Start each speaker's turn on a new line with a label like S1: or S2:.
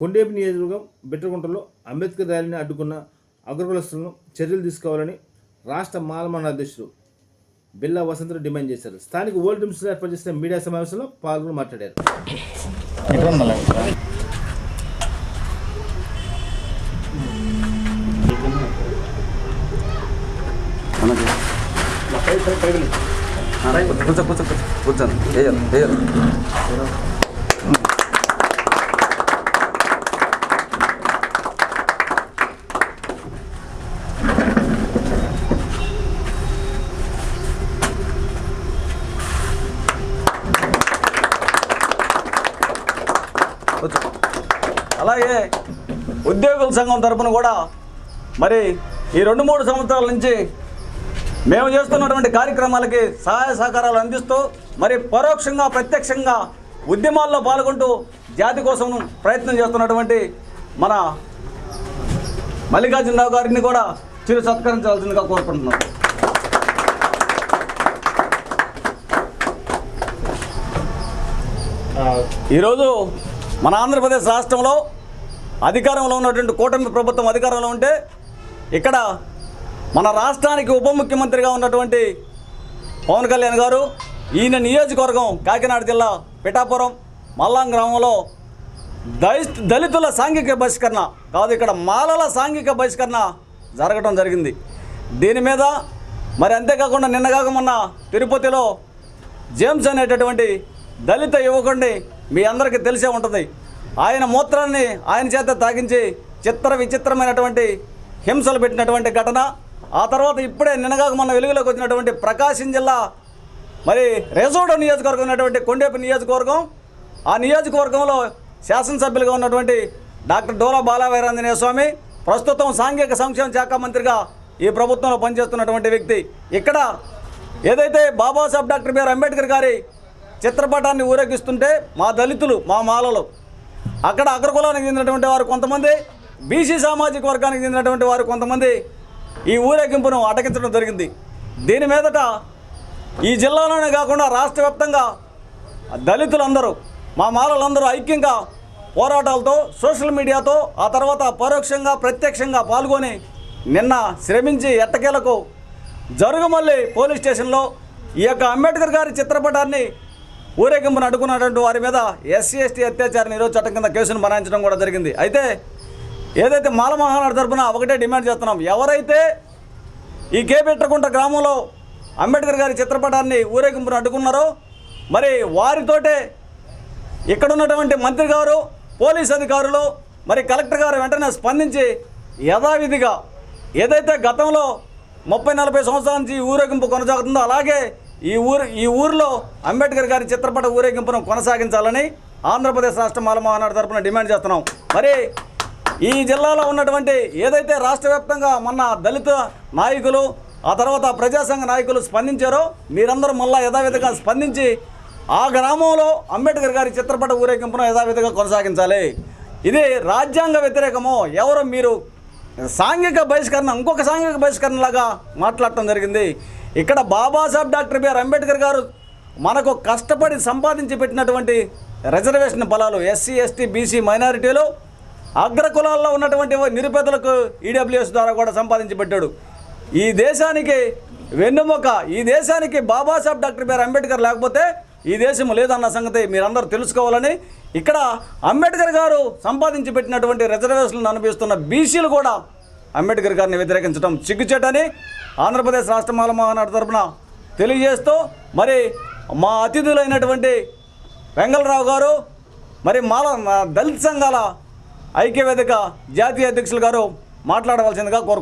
S1: కొండేపి నియోజకవర్గం బిట్రగుంటలో అంబేద్కర్ ర్యాలీని అడ్డుకున్న అగ్రకులస్తులను చర్యలు తీసుకోవాలని రాష్ట్ర మాలమాన అధ్యక్షుడు బిల్లా వసంతరావు డిమాండ్ చేశారు. స్థానిక ఓల్డ్ మినిస్టర్ ఏర్పాటు చేసిన మీడియా సమావేశంలో పాల్గొని మాట్లాడారు.
S2: కూర్చో కూర్చో కూర్చో కూర్చోండి వేయాలి వేయాలి అలాగే ఉద్యోగుల సంఘం తరఫున కూడా మరి ఈ రెండు మూడు సంవత్సరాల నుంచి మేము చేస్తున్నటువంటి కార్యక్రమాలకి సహాయ సహకారాలు అందిస్తూ మరి పరోక్షంగా ప్రత్యక్షంగా ఉద్యమాల్లో పాల్గొంటూ జాతి కోసం ప్రయత్నం చేస్తున్నటువంటి మన మల్లికార్జునరావు గారిని కూడా చిరు సత్కరించాల్సిందిగా కోరుకుంటున్నాం. ఈరోజు మన ఆంధ్రప్రదేశ్ రాష్ట్రంలో అధికారంలో ఉన్నటువంటి కూటమి ప్రభుత్వం అధికారంలో ఉంటే ఇక్కడ మన రాష్ట్రానికి ఉప ముఖ్యమంత్రిగా ఉన్నటువంటి పవన్ కళ్యాణ్ గారు ఈయన నియోజకవర్గం కాకినాడ జిల్లా పిఠాపురం మల్లాం గ్రామంలో దళి- దళితుల సాంఘిక బహిష్కరణ కాదు ఇక్కడ మాలల సాంఘిక బహిష్కరణ జరగడం జరిగింది. దీని మీద మరి అంతేకాకుండా నిన్నగాక మొన్న తిరుపతిలో జేమ్స్ అనేటటువంటి దళిత యువకుడిని మీ అందరికీ తెలిసే ఉంటుంది. ఆయన మూత్రాన్ని ఆయన చేత తాగించి చిత్ర విచిత్రమైనటువంటి హింసలు పెట్టినటువంటి ఘటన ఆ తర్వాత ఇప్పుడే నినగాక మన వెలుగులోకి వచ్చినటువంటి ప్రకాశం జిల్లా మరి రేసోడ నియోజకవర్గం ఉన్నటువంటి కొండేపు నియోజకవర్గం. ఆ నియోజకవర్గంలో శాసనసభ్యులుగా ఉన్నటువంటి డాక్టర్ డోలా బాలవీరాంజనేయ స్వామి ప్రస్తుతం సాంఘిక సంక్షేమ శాఖ మంత్రిగా ఈ ప్రభుత్వంలో పనిచేస్తున్నటువంటి వ్యక్తి. ఇక్కడ ఏదైతే బాబాసాహెబ్ డాక్టర్ బిఆర్ అంబేద్కర్ గారి చిత్రపటాన్ని ఊరేగిస్తుంటే మా దళితులు మా మాలలు. అక్కడ అగ్రకులానికి చెందినటువంటి వారు కొంతమంది బీసీ సామాజిక వర్గానికి చెందినటువంటి వారు కొంతమంది ఈ ఊరేగింపును అటకించడం జరిగింది. దీని మీదట ఈ జిల్లాలోనే కాకుండా రాష్ట్ర వ్యాప్తంగా దళితులందరూ మా మాలలందరూ ఐక్యంగా పోరాటాలతో సోషల్ మీడియాతో ఆ తర్వాత పరోక్షంగా ప్రత్యక్షంగా పాల్గొని నిన్న శ్రమించి ఎట్టకేలకు జరుగుమల్లి పోలీస్ స్టేషన్లో ఈ యొక్క అంబేద్కర్ గారి చిత్రపటాన్ని ఊరేగింపును అడ్డుకున్నటువంటి వారి మీద ఎస్సీ ఎస్టీ అత్యాచార నిరోధ చట్టం కింద కేసును మరాయించడం కూడా జరిగింది. అయితే ఏదైతే మాలమహానాడు తరఫున ఒకటే డిమాండ్ చేస్తున్నాం ఎవరైతే ఈ కేపెట్టకుంట గ్రామంలో అంబేద్కర్ గారి చిత్రపటాన్ని ఊరేగింపును అడ్డుకున్నారో మరి వారితోటే ఇక్కడ ఉన్నటువంటి మంత్రి గారు పోలీస్ అధికారులు మరి కలెక్టర్ గారు వెంటనే స్పందించి యథావిధిగా ఏదైతే గతంలో ముప్పై నలభై సంవత్సరాల నుంచి ఊరేగింపు కొనసాగుతుందో అలాగే ఈ ఊరు ఈ ఊరిలో అంబేద్కర్ గారి చిత్రపట ఊరేగింపును కొనసాగించాలని ఆంధ్రప్రదేశ్ రాష్ట్ర మాల మహానాడు తరఫున డిమాండ్ చేస్తున్నాం. మరి ఈ జిల్లాలో ఉన్నటువంటి ఏదైతే రాష్ట్ర వ్యాప్తంగా మొన్న దళిత నాయకులు ఆ తర్వాత ప్రజాసంఘ నాయకులు స్పందించారో మీరందరూ మళ్ళా యథావిధిగా స్పందించి ఆ గ్రామంలో అంబేద్కర్ గారి చిత్రపట ఊరేగింపును యథావిధిగా కొనసాగించాలి. ఇది రాజ్యాంగ వ్యతిరేకమో ఎవరు మీరు సాంఘిక బహిష్కరణ ఇంకొక సాంఘిక బహిష్కరణలాగా మాట్లాడటం జరిగింది. ఇక్కడ బాబాసాహెబ్ డాక్టర్ బిఆర్ అంబేద్కర్ గారు మనకు కష్టపడి సంపాదించి పెట్టినటువంటి రిజర్వేషన్ బలాలు ఎస్సీ ఎస్టీ బీసీ మైనారిటీలు అగ్రకులాల్లో ఉన్నటువంటి నిరుపేదలకు ఈడబ్ల్యూఎస్ ద్వారా కూడా సంపాదించి పెట్టాడు. ఈ దేశానికి వెన్నుముక ఈ దేశానికి బాబాసాహెబ్ డాక్టర్ బిఆర్ అంబేద్కర్ లేకపోతే ఈ దేశం లేదన్న సంగతి మీరందరూ తెలుసుకోవాలని ఇక్కడ అంబేద్కర్ గారు సంపాదించి పెట్టినటువంటి రిజర్వేషన్లను అనిపిస్తున్న బీసీలు కూడా అంబేద్కర్ గారిని వ్యతిరేకించడం చిగ్గుచేటని ఆంధ్రప్రదేశ్ రాష్ట్ర మాల మహానాడు తరపున తెలియజేస్తూ మరి మా అతిథులైనటువంటి వెంగళరావు గారు మరి మాల మా దళిత సంఘాల ఐక్యవేదిక జాతీయ అధ్యక్షులు గారు మాట్లాడవలసిందిగా కోరు